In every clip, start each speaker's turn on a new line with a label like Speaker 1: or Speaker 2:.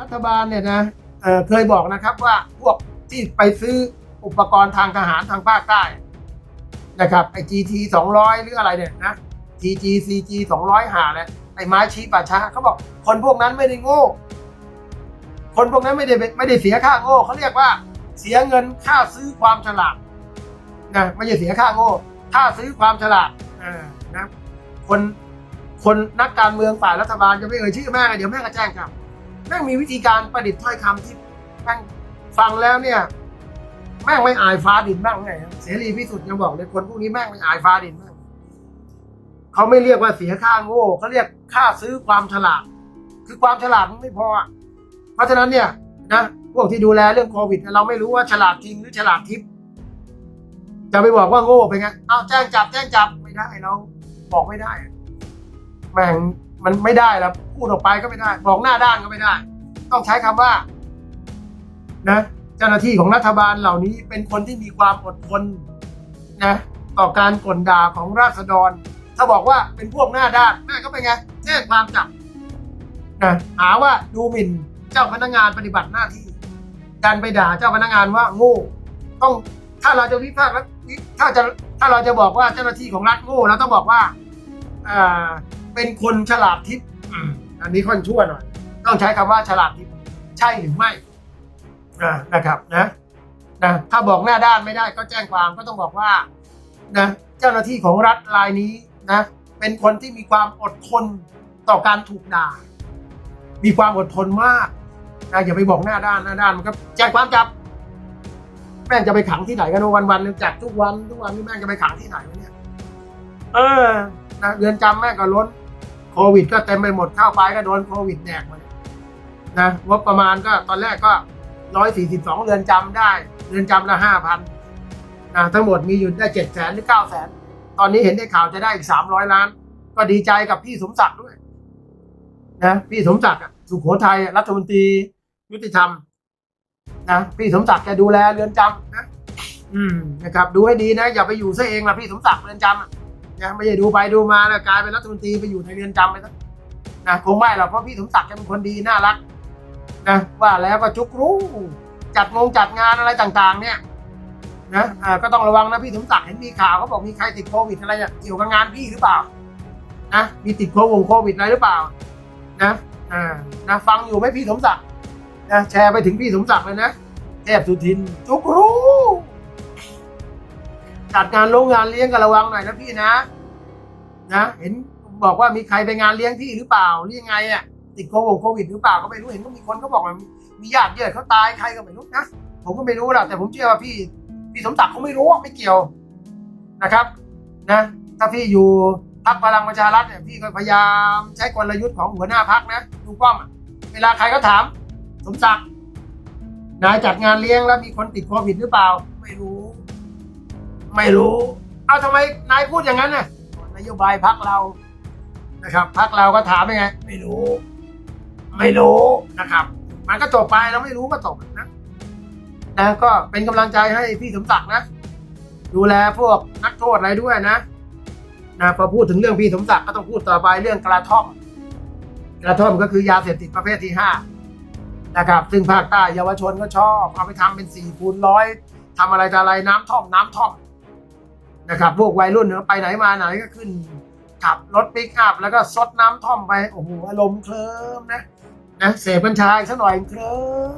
Speaker 1: รัฐบาลเนี่ยนะเเคยบอกนะครับว่าพวกที่ไปซื้ออุปกรณ์ทางทหารทางภาคใต้นะครับไอ GT 200หรืออะไรเนี่ยนะ TG CG 200หาเนี่ยไอไม้ชี้ป่าช้าเขาบอกคนพวกนั้นไม่ได้โง่ คนพวกนั้นไม่ได้ไม่ได้เสียค่าโง่เขาเรียกว่าเสียเงินค่าซื้อความฉลาดนะไม่ใช่เสียค่าโง่ ค่าซื้อความฉลาดนะคนคนนักการเมืองฝ่ายรัฐบาลจะไม่เอ่ยชื่อแม่เดี๋ยวแม่ก็แจ้งกลับ แม่งมีวิธีการประดิษฐ์ถ้อยคำที่แม่งฟังแล้วเนี่ย แม่งไม่อายฟ้าดินบ้างไงเสรีพิสุทธิ์ยังบอกเลยคนพวกนี้แม่งไม่อายฟ้าดินบ้างเขาไม่เรียกว่าเสียค่าโง่เขาเรียกค่าซื้อความฉลาด คือความฉลาดมันไม่พออะเพราะฉะนั้นเนี่ยนะพวกที่ดูแลเรื่องโควิด เราไม่รู้ว่าฉลาดจริงหรือฉลาดทิพย์จะไปบอกว่าโง่ไปไงเอาแจ้งจับแจ้งจับไม่ได้เราบอกไม่ได้แม่ง มันไม่ได้แล้วพูดออกไปก็ไม่ได้บอกหน้าด้านก็ไม่ได้ ต้องใช้คำว่า นะเจ้าหน้าที่ของรัฐบาลเหล่านี้เป็นคนที่มีความอดทนนะต่อการกลด่าของราษฎร ถ้าบอกว่าเป็นพวกหน้าด้านแม่ก็เป็นไงแจ้งความจับนะหาว่าดูหมิ่นเจ้าพนักงานปฏิบัติหน้าที่การไปด่าเจ้าพนักงานว่าโง่ต้องถ้าเราจะวิพากษ์ถ้าจะถ้าเราจะบอกว่าเจ้าหน้าที่ของรัฐโง่เราต้องบอกว่าอ่า เป็นคนฉลาดทิพย์อืมอันนี้ค่อนชั่วหน่อย ต้องใช้คำว่าฉลาดทิพย์ใช่หรือไม่อ่านะครับนะนะถ้าบอกหน้าด้านไม่ได้ก็แจ้งความก็ต้องบอกว่านะเจ้าหน้าที่ของรัฐรายนี้นะเป็นคนที่มีความอดทนต่อการถูกด่า มีความอดทนมากนะอย่าไปบอกหน้าด้านหน้าด้านมันก็แจ้งความจับ แม่งจะไปขังที่ไหนกันวันวันๆจัดทุกวันทุกวันนี่แม่งจะไปขังที่ไหนวะเนี่ย เออนะเรือนจำแม่งก็ล้น โควิดก็เต็มไปหมดเข้าไปก็โดนโควิดแดกมานะงบประมาณก็ตอนแรกก็ร้อยสี่สิบสองเรือนจำได้เรือนจำละห้าพันนะทั้งหมดมีอยู่ได้เจ็ดแสนหรือเก้าแสนตอนนี้เห็นได้ข่าวจะได้อีกสามร้อยล้าน ก็ดีใจกับพี่สมศักดิ์ด้วยนะพี่สมศักดิ์สุโขทัยรัฐมนตรียุติธรรมนะพี่สมศักดิ์แกดูแลเรือนจำนะ อืมนะครับ ดูให้ดีนะ อย่าไปอยู่ซะเองละพี่สมศักดิ์เรือนจำ นะไม่ใช่ดูไปดูมาแล้วกลายเป็นรัฐมนตรีไปอยู่ในเรือนจำไปซะนะคงไม่หรอกเพราะพี่สมศักดิ์แกเป็นคนดีน่ารักนะว่าแล้วก็จุกรู้จัดงงจัดงานอะไรต่างๆ เนี่ยนะอ่าก็ต้องระวังนะพี่สมศักดิ์เห็นมีข่าวเขาบอกมีใครติดโควิดอะไรอะเกี่ยวกับงานพี่หรือเปล่านะมีติดโควิดโควิดอะไรหรือเปล่านะอ่านะฟังอยู่ไหมพี่สมศักดิ์นะแชร์ไปถึงพี่สมศักดิ์เลยนะเทพสุทินจุกรู้ จัดงานโรงงานเลี้ยงก็ระวังหน่อยนะพี่นะ นะ เห็นบอกว่ามีใครไปงานเลี้ยงพี่หรือเปล่าหรือยังไงอะติดโควิดโควิดหรือเปล่าก็ไม่รู้เห็นก็มีคนเขาบอกว่ามีญาติเยอะเขาตายใครก็ไม่รู้นะผมก็ไม่รู้ละแต่ผมเชื่อว่าพี่พี่สมศักดิ์เขาไม่รู้ไม่เกี่ยวนะครับ นะ ถ้าพี่อยู่พักพลังประชารัฐเนี่ยพี่ก็พยายามใช้กลยุทธ์ของหัวหน้าพักนะดูป้อมเวลาใครก็ถาม สมศักดิ์นายจัดงานเลี้ยงแล้วมีคนติดโควิดหรือเปล่า ไม่รู้ ไม่รู้ เอาทำไมนายพูดอย่างนั้นน่ะนโยบายพักเรานะครับพักเราก็ถามยังไง ไม่รู้ ไม่รู้นะครับ มันก็จบไปเราไม่รู้ก็จบนะนะก็เป็นกำลังใจให้พี่สมศักดิ์นะ ดูแลพวกนักโทษอะไรด้วยนะนะพอพูดถึงเรื่องพี่สมศักดิ์ก็ต้องพูดต่อไปเรื่องกระท่อม กระท่อมก็คือยาเสพติดประเภทที่ห้านะครับ ซึ่งภาคใต้เยาวชนก็ชอบ เอาไปทำเป็นสี่คูณร้อยทำอะไรต่อะไรน้ำท่อมน้ำท่อม นะครับพวกวัยรุ่นเนี่ยไปไหนมาไหนก็ขึ้นขับรถปิกอัพแล้วก็ซดน้ำท่อมไปโอ้โหอารมณ์เคลิ้มนะนะเสพกัญชาอีกสักหน่อยเคลิ้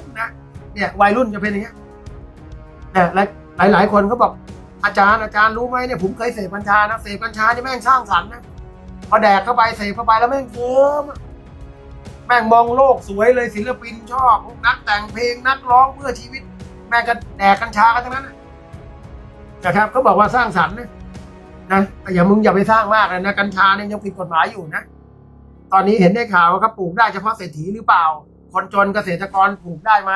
Speaker 1: มนะเนี่ยวัยรุ่นจะเป็นอย่างเงี้ยนะและหลายๆคนก็บอกอาจารย์อาจารย์รู้ไหมเนี่ยผมเคยเสพกัญชานะเสพกัญชาเนี่ยแม่งสร้างสรรค์นะพอแดกเข้าไปเสพเข้าไปแล้วแม่งเคลิ้มแม่งมองโลกสวยเลยศิลปินชอบนักแต่งเพลงนักร้องเพื่อชีวิต แม่งก็แดกกัญชากันทั้งนั้น นะครับเขาบอกว่าสร้างสรรค์นะนะแต่อย่ามึงอย่าไปสร้างมากเลยนะกัญชาเนี่ยยังผิดกฎหมายอยู่นะตอนนี้เห็นได้ข่าวว่าเขาปลูกได้เฉพาะเศรษฐีหรือเปล่า คนจนเกษตรกรปลูกได้ไหม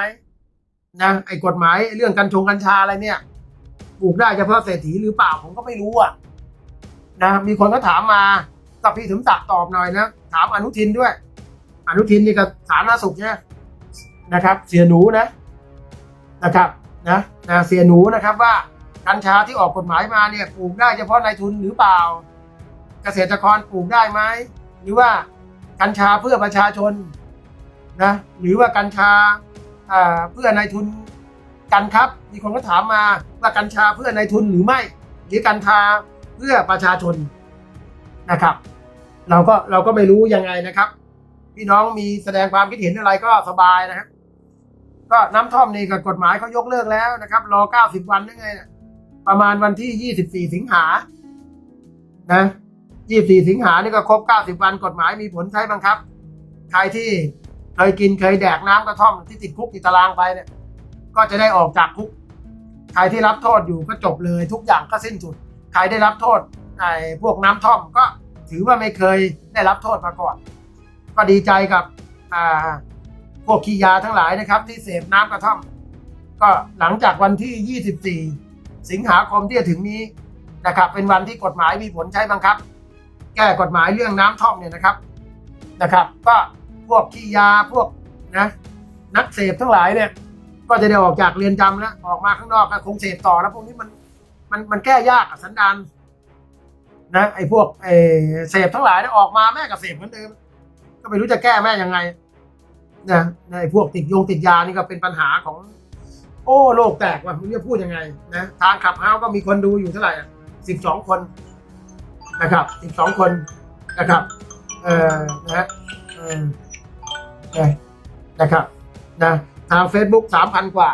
Speaker 1: นะไอ้กฎหมายเรื่องกัญชงกัญชาอะไรเนี่ยปลูกได้เฉพาะเศรษฐีหรือเปล่าผมก็ไม่รู้อะนะมีคนก็ถามมากับพี่สมศักตอบหน่อยนะถามอนุทินด้วย อนุทินนี่ก็สาธารณสุขใช่ไหมนะครับ เสียหนูนะนะครับนะนะเสียหนูนะครับว่า กัญชาที่ออกกฎหมายมาเนี่ยปลูกได้เฉพาะนายทุนหรือเปล่า เกษตรกรปลูกได้ไหมหรือว่ากัญชาเพื่อประชาชนนะหรือว่ากัญชาเพื่อนายทุนกันครับ มีคนก็ถามมาว่ากัญชาเพื่อนายทุนหรือไม่ หรือกัญชาเพื่อประชาชนนะครับ เราก็เราก็ไม่รู้ยังไงนะครับ พี่น้องมีแสดงความคิดเห็นอะไรก็สบายนะครับก็น้ำท่อมนี่กับกฎหมายเขายกเลิกแล้วนะครับ รอ 90 วันยังไงนี่ย ประมาณวันที่ 24 สิงหา นะ 24 สิงหานี่ก็ครบ 90 วันกฎหมายมีผลใช้บังคับ ใครที่เคยกินเคยแดกน้ำกระท่อมที่ติดคุกติดตารางไปเนี่ย ก็จะได้ออกจากคุก ใครที่รับโทษอยู่ก็จบเลยทุกอย่างก็สิ้นสุด ใครได้รับโทษไอ้พวกน้ำท่อมก็ถือว่าไม่เคยได้รับโทษมาก่อน ก็ดีใจกับอ่าพวกขี้ยาทั้งหลายนะครับ ที่เสพน้ำกระท่อม ก็หลังจากวันที่ 24 สิงหาคมที่จะถึงนี้นะครับเป็นวันที่กฎหมายมีผลใช้บังคับ แก้กฎหมายเรื่องน้ำท่อมเนี่ยนะครับนะครับ ก็พวกขี้ยาพวกนะนักเสพทั้งหลายเนี่ย ก็จะได้ออกจากเรือนจำแล้วออกมาข้างนอกก็คงเสพต่อแล้วพวกนี้มันมันมันแก้ยากสันดานนะไอ้พวกไอ้เสพทั้งหลายเนี่ยออกมาแม่ก็เสพเหมือนเดิมก็ไม่รู้จะแก้แม่ยังไงนะนะไอ้พวกติดยงติดยานี่ก็เป็นปัญหาของ โอ้โลกแตกว่ะไม่รู้จะพูดยังไงนะทางขับเฮาก็มีคนดูอยู่เท่าไหร่สิบสองคนนะครับสิบสองคนนะครับ เออนะฮะเออนะนะครับนะทาง Facebook สามพันกว่า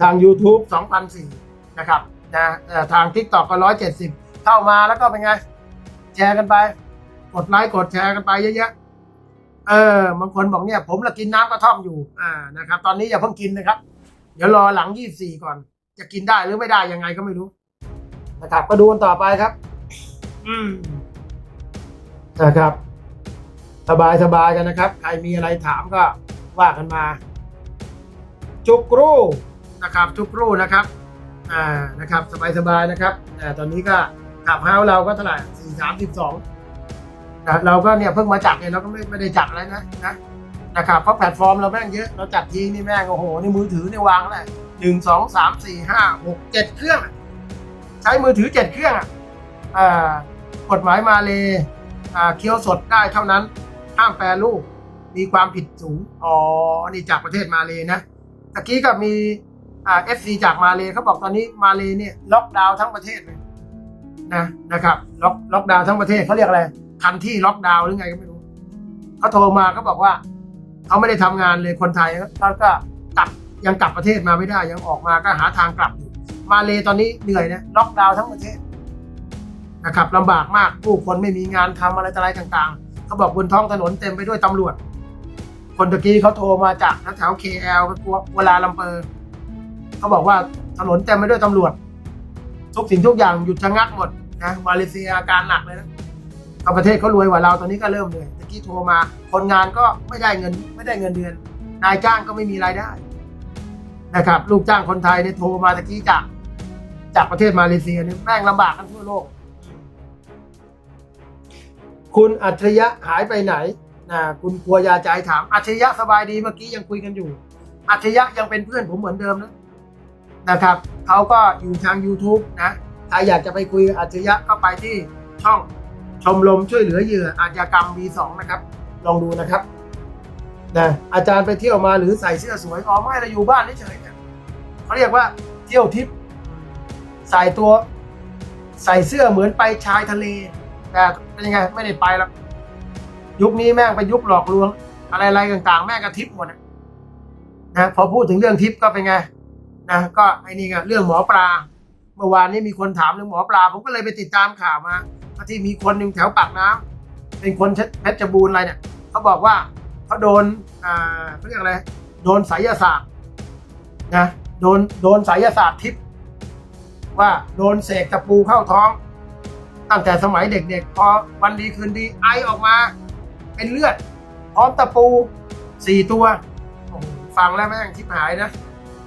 Speaker 1: ทาง YouTube สองพันสี่นะครับนะทาง TikTok ก็ร้อยเจ็ดสิบเข้ามาแล้วก็เป็นไง แชร์กันไป กดไลค์กดแชร์กันไปเยอะๆเออบางคนบอกเนี่ย ผมละกินน้ำกระท่อมอยู่ อ่านะครับ ตอนนี้อย่าเพิ่งกินนะครับ เดี๋ยวรอหลังยี่สี่ก่อน จะกินได้หรือไม่ได้ยังไงก็ไม่รู้นะครับก็ดูกันต่อไปครับ อืมนะครับ สบายสบายกันนะครับ ใครมีอะไรถามก็ว่ากันมา จุกรูนะครับ จุกรูนะครับ อ่านะครับ สบายสบายนะครับอ่าตอนนี้ก็ขับเฮาเราก็เท่าไหร่สี่สามสิบสองนะเราก็เนี่ยเพิ่งมาจัดเนี่ยเราก็ไม่ไม่ได้จัดอะไรนะนะ นะครับเพราะแพลตฟอร์มเราแม่งเยอะ เราจัดทีนี่แม่งโอ้โหนี่มือถือเนี่วางแล้วหนึ่งสองสามสี่ห้าหกเจ็ดเครื่อง ใช้มือถือเจ็ดเครื่องอ่ากฎหมายมาเลยอ่าเคี้ยวสดได้เท่านั้น ห้ามแปรรูปมีความผิดสูง อ๋อ นี่จากประเทศมาเลยนะตะกี้ก็มีอ่าเอฟซีจากมาเลยเขาบอกตอนนี้มาเลยเนี่ยล็อกดาวน์ทั้งประเทศเลยนะนะครับล็อกล็อกดาวน์ทั้งประเทศเขาเรียกอะไรคันที่ล็อกดาวน์หรือไงก็ไม่รู้เขาโทรมาเขาบอกว่า เขาไม่ได้ทำงานเลยคนไทยเขาก็กลับยังกลับประเทศมาไม่ได้ยังออกมาก็หาทางกลับอยู่มาเลยตอนนี้เหนื่อยนะล็อกดาวน์ทั้งประเทศนะครับลำบากมากผู้คนไม่มีงานทำอะไรอะไรต่างๆเขาบอกบนท้องถนนเต็มไปด้วยตำรวจ คนตะกี้เขาโทรมาจากแถวเคแอลกัวลาลัมเปอร์เขาบอกว่าถนนเต็มไปด้วยตำรวจ ทุกสิ่งทุกอย่างหยุดชะงักหมดนะมาเลเซียอาการหนักเลยนะเอาประเทศเขารวยกว่าเราตอนนี้ก็เริ่มเลย ตะกี้โทรมา คนงานก็ไม่ได้เงิน ไม่ได้เงินเดือน นายจ้างก็ไม่มีรายได้ นะครับ ลูกจ้างคนไทยเนี่ยโทรมาตะกี้จาก จากประเทศมาเลเซียเนี่ยแม่งลำบากกันทั่วโลก คุณอัจฉริยะหายไปไหนนะคุณกลัวยาใจถาม อัจฉริยะสบายดีเมื่อกี้ยังคุยกันอยู่ อัจฉริยะยังเป็นเพื่อนผมเหมือนเดิมนะนะครับเขาก็อยู่ทาง YouTube นะใครอยากจะไปคุยอัจฉริยะก็ไปที่ช่อง ชมรมช่วยเหลือเหยื่ออาชญากรรม V2 นะครับ ลองดูนะครับนะอาจารย์ไปเที่ยวมาหรือใส่เสื้อสวยอ๋อไม่เราอยู่บ้านเฉยๆเนี่ยเขาเรียกว่าเที่ยวทิปใส่ตัว ใส่เสื้อเหมือนไปชายทะเล แต่เป็นยังไงไม่ได้ไปแล้วยุคนี้แม่งไปยุคหลอกลวง อะไรๆต่าง ๆ แม่งก็ทิปหมดนะพอพูดถึงเรื่องทิปก็เป็นไงนะก็ไอ้นี่ไงเรื่องหมอปลา เมื่อวานนี้มีคนถามเรื่องหมอปลา ผมก็เลยไปติดตามข่าวมา ที่มีคนหนึ่งแถวปากน้ำเป็นคนเพชรบูรณ์อะไรเนี่ยเขาบอกว่าเขาโดนอ่าเขาเรียกอะไรโดนไสยศาสตร์นะโดนโดนไสยศาสตร์ทิพย์ว่าโดนเสกตะปูเข้าท้อง ตั้งแต่สมัยเด็กๆพอวันดีคืนดีไอออกมา เป็นเลือด พร้อมตะปูสี่ตัวฟังแล้วแม่งทิพหายนะ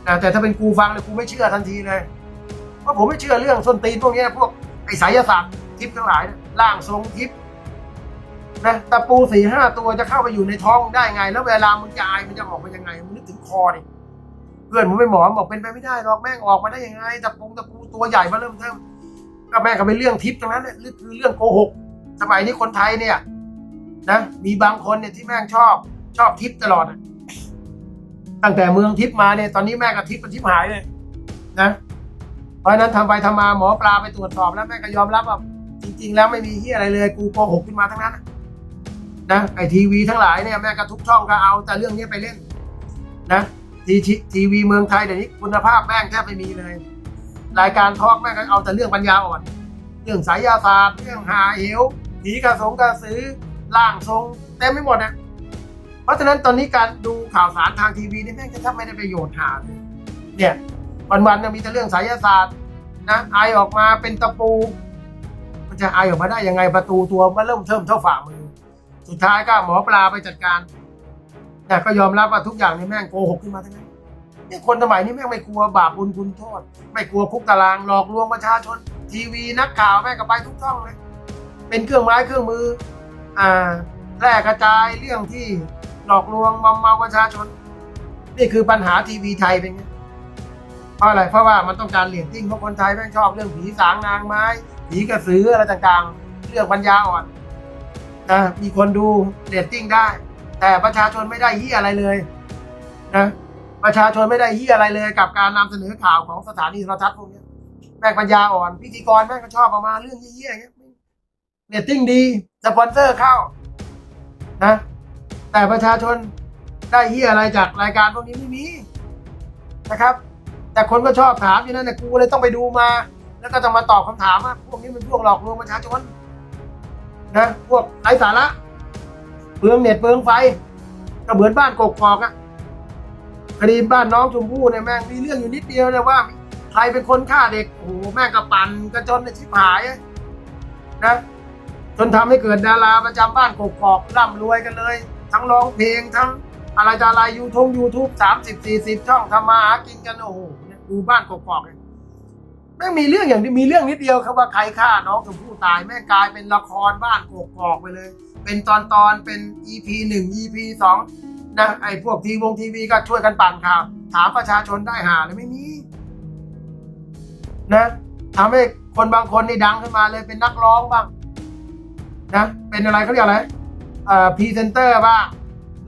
Speaker 1: นะแต่ถ้าเป็นกูฟังเลยกูไม่เชื่อทันทีเลยเพราะผมไม่เชื่อเรื่องส้นตีนพวกนี้พวกไอ้ไสยศาสตร์ ทิพย์ทั้งหลายร่างทรงทิพย์นะตะปูสี่ห้าตัวจะเข้าไปอยู่ในท้องได้ไง แล้วเวลามึงจะอายมันจะออกมายังไงมึงนึกถึงคอดิเพื่อนผมไปหมอบอกเป็นไปไม่ได้หรอกแม่งออกมาได้ยังไงตะปูตะปูตัวใหญ่มาเริ่มเทิมก็แม่งก็เป็นเรื่องทิพย์ทั้งนั้นเนี่ยคือเรื่องโกหกสมัยนี้คนไทยเนี่ย นะมีบางคนเนี่ยที่แม่งชอบชอบทิปตลอดตั้งแต่เมืองทิปมาเนี่ยตอนนี้แม่ก็ทิปเป็นทิปหายเลยนะเพราะฉะนั้นทำไปทำมาหมอปลาไปตรวจสอบแล้วแม่ก็ยอมรับว่า จริง ๆ แล้วไม่มีที่อะไรเลยกูโกหกขึ้นมาทั้งนั้นอะนะไอทีวีทั้งหลายเนี่ยแม่ก็ทุกช่องก็เอาแต่เรื่องนี้ไปเล่น นะทีทีวีเมืองไทยเดี๋ยวนี้คุณภาพแม่งแทบไม่มีเลย รายการทอล์กแม่งก็เอาแต่เรื่องปัญญาอ่อน เรื่องสายศาสตร์เรื่องหาเหวผีกระสงกระสือล่างทรงเต็มไปหมดนะเพราะฉะนั้นตอนนี้การดูข่าวสารทางทีวีนี่แม่งแทบไม่ได้ประโยชน์หาเลยเนี่ยวันๆจะมีแต่เรื่องสายศาสตร์นะไอออกมาเป็นตะปู มันจะไอออกมาได้ยังไงประตูตัวมันเริ่มเทิมเท่าฝ่ามือ สุดท้ายก็หมอปลาไปจัดการ แต่ก็ยอมรับว่าทุกอย่างนี่แม่งโกหกขึ้นมาทั้งนั้นนี่คนสมัยนี้แม่งไม่กลัวบาปบุญคุณโทษ ไม่กลัวคุกตารางหลอกลวงประชาชน ทีวีนักข่าวแม่งก็ไปทุกช่องเลยเป็นเครื่องไม้เครื่องมือ อ่าแพร่กระจายเรื่องที่หลอกลวงมอมเมาประชาชน นี่คือปัญหาทีวีไทยเป็นไงเพราะอะไรเพราะว่ามันต้องการเหรียนติ้งเพราะคนไทยแม่งชอบเรื่องผีสางนางไม้ ผีกระสืออะไรต่างๆ เรื่องปัญญาอ่อนนะมีคนดูเรตติ้งได้ แต่ประชาชนไม่ได้ยี่อะไรเลยนะประชาชนไม่ได้ยี่อะไรเลย กับการนำเสนอข่าวของสถานีโทรทัศน์พวกนี้แม่ปัญญาอ่อน พิธีกรแม่งก็ชอบออกมาเรื่องยี่ๆอย่างเงี้ยเรตติ้งดีสปอนเซอร์เข้านะแต่ประชาชนได้ยี่อะไรจากรายการพวกนี้ไม่มีนะครับ แต่คนก็ชอบถามอยู่นั่นแหละกูเลยต้องไปดูมา แล้วก็จะมาตอบคำถามว่าพวกนี้เป็นพวกหลอกลวงประชาชนนะพวกไร้สาระเปลืองเน็ตเปลืองไฟก็เหมือนบ้านกกอกอะคดีบ้านน้องชมพู่เนี่ยแม่งมีเรื่องอยู่นิดเดียวเลยว่า ใครเป็นคนฆ่าเด็กโอ้โหแม่งกระปั่นกระจนในชิบหายนะจนทำให้เกิดดาราประจำบ้านกกอกร่ำรวยกันเลย ทั้งร้องเพลงทั้งอะไรจะอะไรยูทงยูทูบสามสิบสี่สิบช่องทำมาหากินกันโอ้โหดูบ้านกกอกเลย แม่งมีเรื่องอย่างที่มีเรื่องนิดเดียวครับว่าใครฆ่าน้องชมพู่ตายแม่งกลายเป็นละครบ้านกกอกไปเลย เป็นตอนตอนเป็น EP หนึ่ง EP สองนะไอ้พวกทีวงทีวีก็ช่วยกันปั่นข่าว ถามประชาชนได้หาเลยไม่มีนะทำให้คนบางคนนี่ดังขึ้นมาเลยเป็นนักร้องบ้างนะเป็นอะไรเขาเรียกอะไรเอ่อพรีเซนเตอร์บ้าง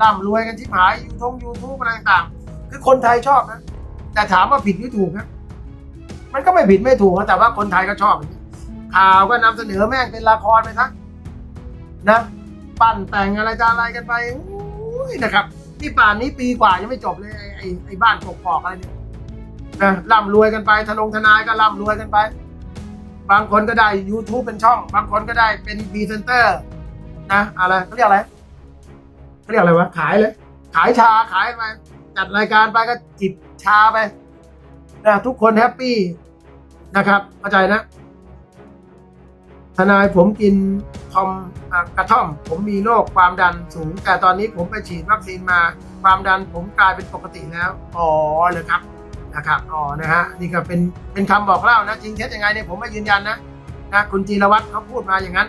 Speaker 1: ร่ำรวยกันที่หายยูทงยูทูบอะไรต่างๆคือคนไทยชอบนะ แต่ถามว่าผิดหรือถูกนะ มันก็ไม่ผิดไม่ถูกนะแต่ว่าคนไทยก็ชอบอย่างนี้ข่าวก็นำเสนอแม่งเป็นละครไปทั้งนะปั้นแต่งอะไรจะอะไรกันไปอุ้ยนะครับที่ป่านนี้ปีกว่ายังไม่จบเลยไอ้ไอ้ไอ้บ้านกกอกอะไรเนี่ยนะร่ำรวยกันไปทนงทนายก็ร่ำรวยกันไป บางคนก็ได้ YouTube เป็นช่อง บางคนก็ได้เป็นพรีเซนเตอร์นะอะไรเขาเรียกอะไรเขาเรียกอะไรวะขายเลย ขายชาขายไปจัดรายการไปก็จิบชาไป นะทุกคนแฮปปี้นะครับเข้าใจนะ ทนายผมกินทอมอกระท่อม ผมมีโรคความดันสูง แต่ตอนนี้ผมไปฉีดวัคซีนมา ความดันผมกลายเป็นปกติแล้ว อ๋อเลยครับนะครับอ๋อนะฮะนี่ก็เป็นเป็นคำบอกเล่านะจริงเท็จยังไงเนี่ยผมไม่ยืนยันนะนะคุณจีรวัตรเขาพูดมาอย่างนั้น